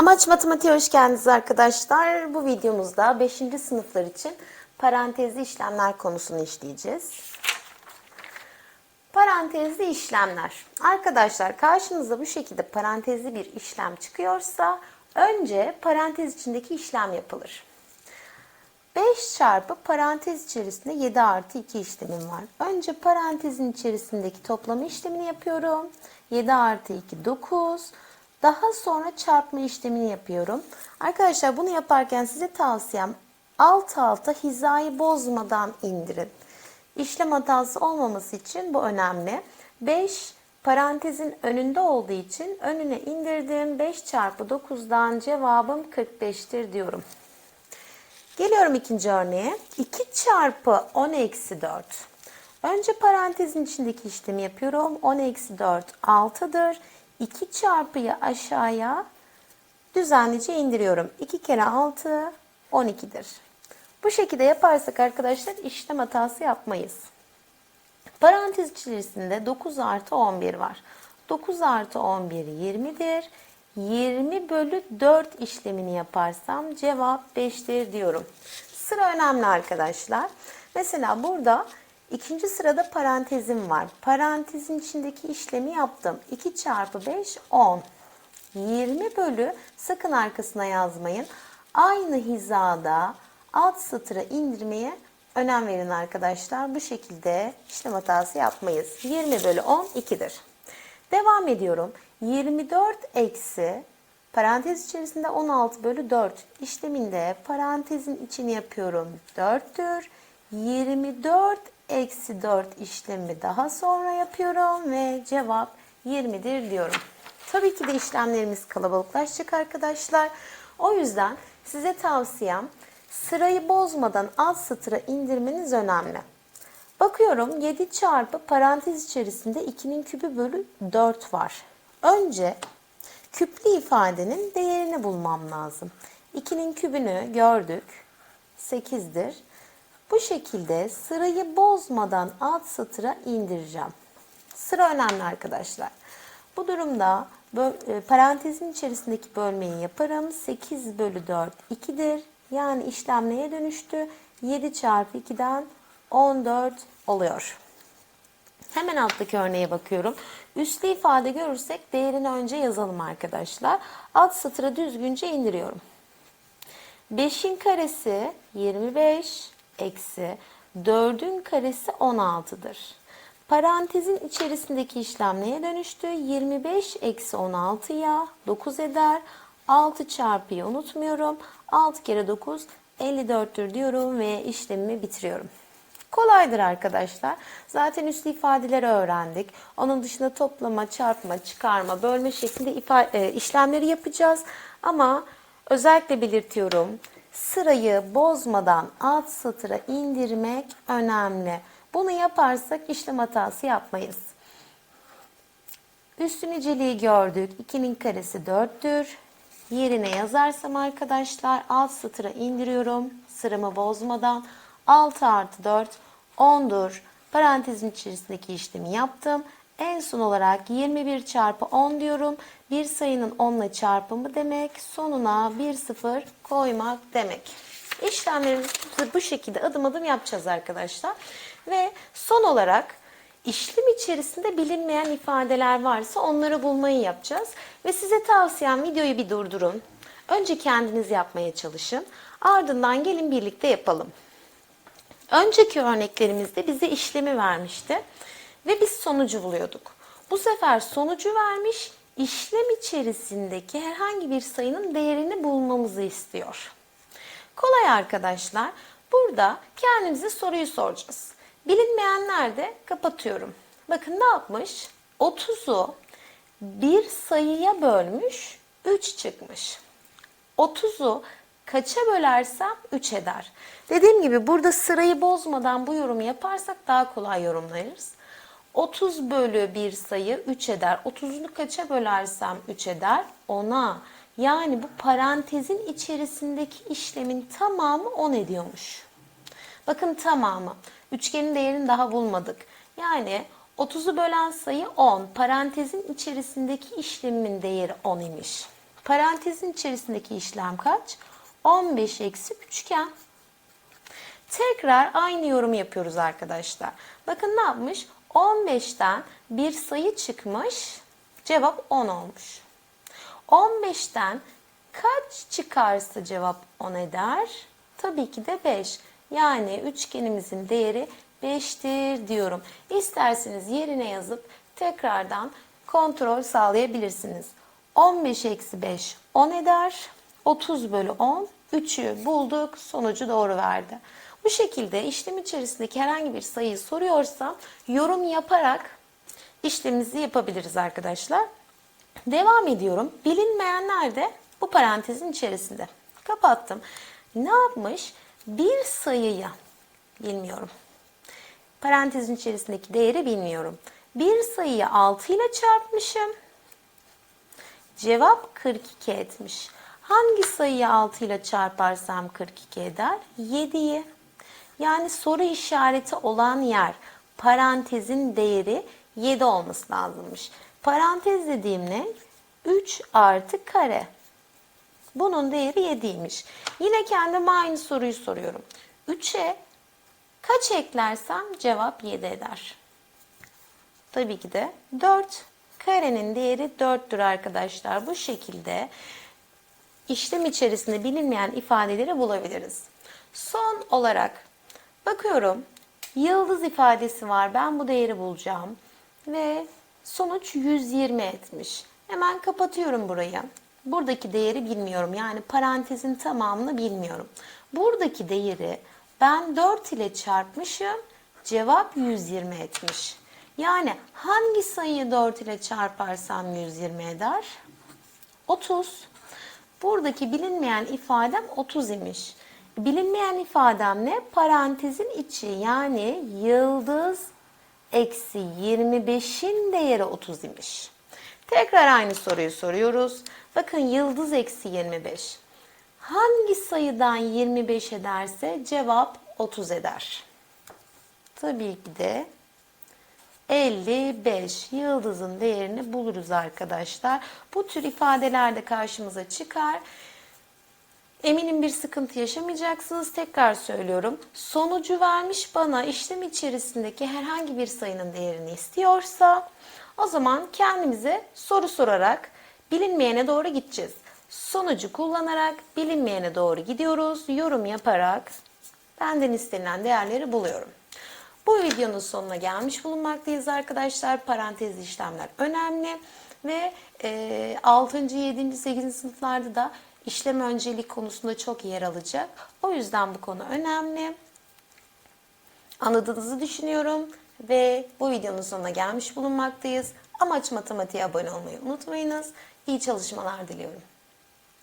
Amaç matematiğe hoş geldiniz arkadaşlar. Bu videomuzda 5. sınıflar için parantezli işlemler konusunu işleyeceğiz. Parantezli işlemler. Arkadaşlar karşınıza bu şekilde parantezli bir işlem çıkıyorsa önce parantez içindeki işlem yapılır. 5 çarpı parantez içerisinde 7 artı 2 işlemim var. Önce parantezin içerisindeki toplama işlemini yapıyorum. 7 artı 2 9. Daha sonra çarpma işlemini yapıyorum. Arkadaşlar bunu yaparken size tavsiyem alt alta hizayı bozmadan indirin. İşlem hatası olmaması için bu önemli. 5 parantezin önünde olduğu için önüne indirdim. 5 çarpı 9'dan cevabım 45'tir diyorum. Geliyorum ikinci örneğe. 2 çarpı 10 eksi 4. Önce parantezin içindeki işlemi yapıyorum. 10 eksi 4 6'dır. 2 çarpıyı aşağıya düzenlice indiriyorum. 2 kere 6 12'dir. Bu şekilde yaparsak arkadaşlar işlem hatası yapmayız. Parantez içerisinde 9 artı 11 var. 9 artı 11 20'dir. 20 bölü 4 işlemini yaparsam cevap 5'tir diyorum. Sıra önemli arkadaşlar. Mesela burada ikinci sırada parantezim var. Parantezin içindeki işlemi yaptım. 2 çarpı 5 10. 20 bölü sakın arkasına yazmayın. Aynı hizada alt satıra indirmeye önem verin arkadaşlar. Bu şekilde işlem hatası yapmayız. 20 bölü 10 2'dir. Devam ediyorum. 24 eksi parantez içerisinde 16 bölü 4 işleminde parantezin içini yapıyorum 4'tür. 24 eksi 4 işlemi daha sonra yapıyorum ve cevap 20'dir diyorum. Tabii ki de işlemlerimiz kalabalıklaşacak arkadaşlar. O yüzden size tavsiyem sırayı bozmadan alt satıra indirmeniz önemli. Bakıyorum 7 çarpı parantez içerisinde 2'nin küpü bölü 4 var. Önce küplü ifadenin değerini bulmam lazım. 2'nin kübünü gördük. 8'dir. Bu şekilde sırayı bozmadan alt satıra indireceğim. Sıra önemli arkadaşlar. Bu durumda böl- parantezin içerisindeki bölmeyi yaparım. 8 bölü 4 2'dir. Yani işlem neye dönüştü? 7 çarpı 2'den 14 oluyor. Hemen alttaki örneğe bakıyorum. Üslü ifade görürsek değerini önce yazalım arkadaşlar. Alt satıra düzgünce indiriyorum. 5'in karesi 25 eksi 4'ün karesi 16'dır. Parantezin içerisindeki işlem neye dönüştü? 25 eksi 16'ya 9 eder. 6 çarpıyı unutmuyorum. 6 kere 9 54'tür diyorum ve işlemimi bitiriyorum. Kolaydır arkadaşlar. Zaten üslü ifadeleri öğrendik. Onun dışında toplama, çarpma, çıkarma, bölme şeklinde e, işlemleri yapacağız. Ama özellikle belirtiyorum. Sırayı bozmadan alt satıra indirmek önemli. Bunu yaparsak işlem hatası yapmayız. Üstü niceliği gördük. 2'nin karesi 4'tür. Yerine yazarsam arkadaşlar alt satıra indiriyorum. Sıramı bozmadan 6 artı 4 10'dur. Parantezin içerisindeki işlemi yaptım. En son olarak 21 çarpı 10 diyorum. Bir sayının 10 ile çarpımı demek. Sonuna bir sıfır koymak demek. İşlemlerimizi bu şekilde adım adım yapacağız arkadaşlar. Ve son olarak işlem içerisinde bilinmeyen ifadeler varsa onları bulmayı yapacağız. Ve size tavsiyem videoyu bir durdurun. Önce kendiniz yapmaya çalışın. Ardından gelin birlikte yapalım. Önceki örneklerimizde bize işlemi vermişti ve biz sonucu buluyorduk. Bu sefer sonucu vermiş, işlem içerisindeki herhangi bir sayının değerini bulmamızı istiyor. Kolay arkadaşlar. Burada kendimize soruyu soracağız. Bilinmeyenler de kapatıyorum. Bakın ne yapmış? 30'u bir sayıya bölmüş, 3 çıkmış. 30'u kaça bölersem 3 eder. Dediğim gibi burada sırayı bozmadan bu yorumu yaparsak daha kolay yorumlarız. 30 bölü bir sayı 3 eder. 30'unu kaça bölersem 3 eder? 10'a. Yani bu parantezin içerisindeki işlemin tamamı 10 ediyormuş. Bakın tamamı. Üçgenin değerini daha bulmadık. Yani 30'u bölen sayı 10. Parantezin içerisindeki işlemin değeri 10 imiş. Parantezin içerisindeki işlem kaç? 15 eksi üçgen. Tekrar aynı yorumu yapıyoruz arkadaşlar. Bakın ne yapmış? 15'ten bir sayı çıkmış. Cevap 10 olmuş. 15'ten kaç çıkarsa cevap 10 eder? Tabii ki de 5. Yani üçgenimizin değeri 5'tir diyorum. İsterseniz yerine yazıp tekrardan kontrol sağlayabilirsiniz. 15 eksi 5 10 eder. 30 bölü 10 3'ü bulduk. Sonucu doğru verdi. Bu şekilde işlem içerisindeki herhangi bir sayıyı soruyorsa yorum yaparak işlemimizi yapabiliriz arkadaşlar. Devam ediyorum. Bilinmeyenler de bu parantezin içerisinde. Kapattım. Ne yapmış? Bir sayıyı bilmiyorum. Parantezin içerisindeki değeri bilmiyorum. Bir sayıyı 6 ile çarpmışım. Cevap 42 etmiş. Hangi sayıyı 6 ile çarparsam 42 eder? 7'yi. Yani soru işareti olan yer parantezin değeri 7 olması lazımmış. Parantez dediğim ne? 3 artı kare. Bunun değeri 7'ymiş. Yine kendime aynı soruyu soruyorum. 3'e kaç eklersem cevap 7 eder. Tabii ki de 4. Karenin değeri 4'tür arkadaşlar. Bu şekilde işlem içerisinde bilinmeyen ifadeleri bulabiliriz. Son olarak bakıyorum. Yıldız ifadesi var. Ben bu değeri bulacağım. Ve sonuç 120 etmiş. Hemen kapatıyorum burayı. Buradaki değeri bilmiyorum. Yani parantezin tamamını bilmiyorum. Buradaki değeri ben 4 ile çarpmışım. Cevap 120 etmiş. Yani hangi sayıyı 4 ile çarparsam 120 eder? 30. Buradaki bilinmeyen ifadem 30 imiş. Bilinmeyen ifadem ne? Parantezin içi yani yıldız eksi 25'in değeri 30 imiş. Tekrar aynı soruyu soruyoruz. Bakın yıldız eksi 25. Hangi sayıdan 25 ederse cevap 30 eder. Tabii ki de 55 yıldızın değerini buluruz arkadaşlar. Bu tür ifadeler de karşımıza çıkar. Eminim bir sıkıntı yaşamayacaksınız. Tekrar söylüyorum. Sonucu vermiş bana işlem içerisindeki herhangi bir sayının değerini istiyorsa o zaman kendimize soru sorarak bilinmeyene doğru gideceğiz. Sonucu kullanarak bilinmeyene doğru gidiyoruz. Yorum yaparak benden istenilen değerleri buluyorum. Bu videonun sonuna gelmiş bulunmaktayız arkadaşlar. Parantez işlemler önemli ve e, 6. 7. 8. sınıflarda da işlem öncelik konusunda çok yer alacak. O yüzden bu konu önemli. Anladığınızı düşünüyorum ve bu videonun sonuna gelmiş bulunmaktayız. Amaç matematiğe abone olmayı unutmayınız. İyi çalışmalar diliyorum.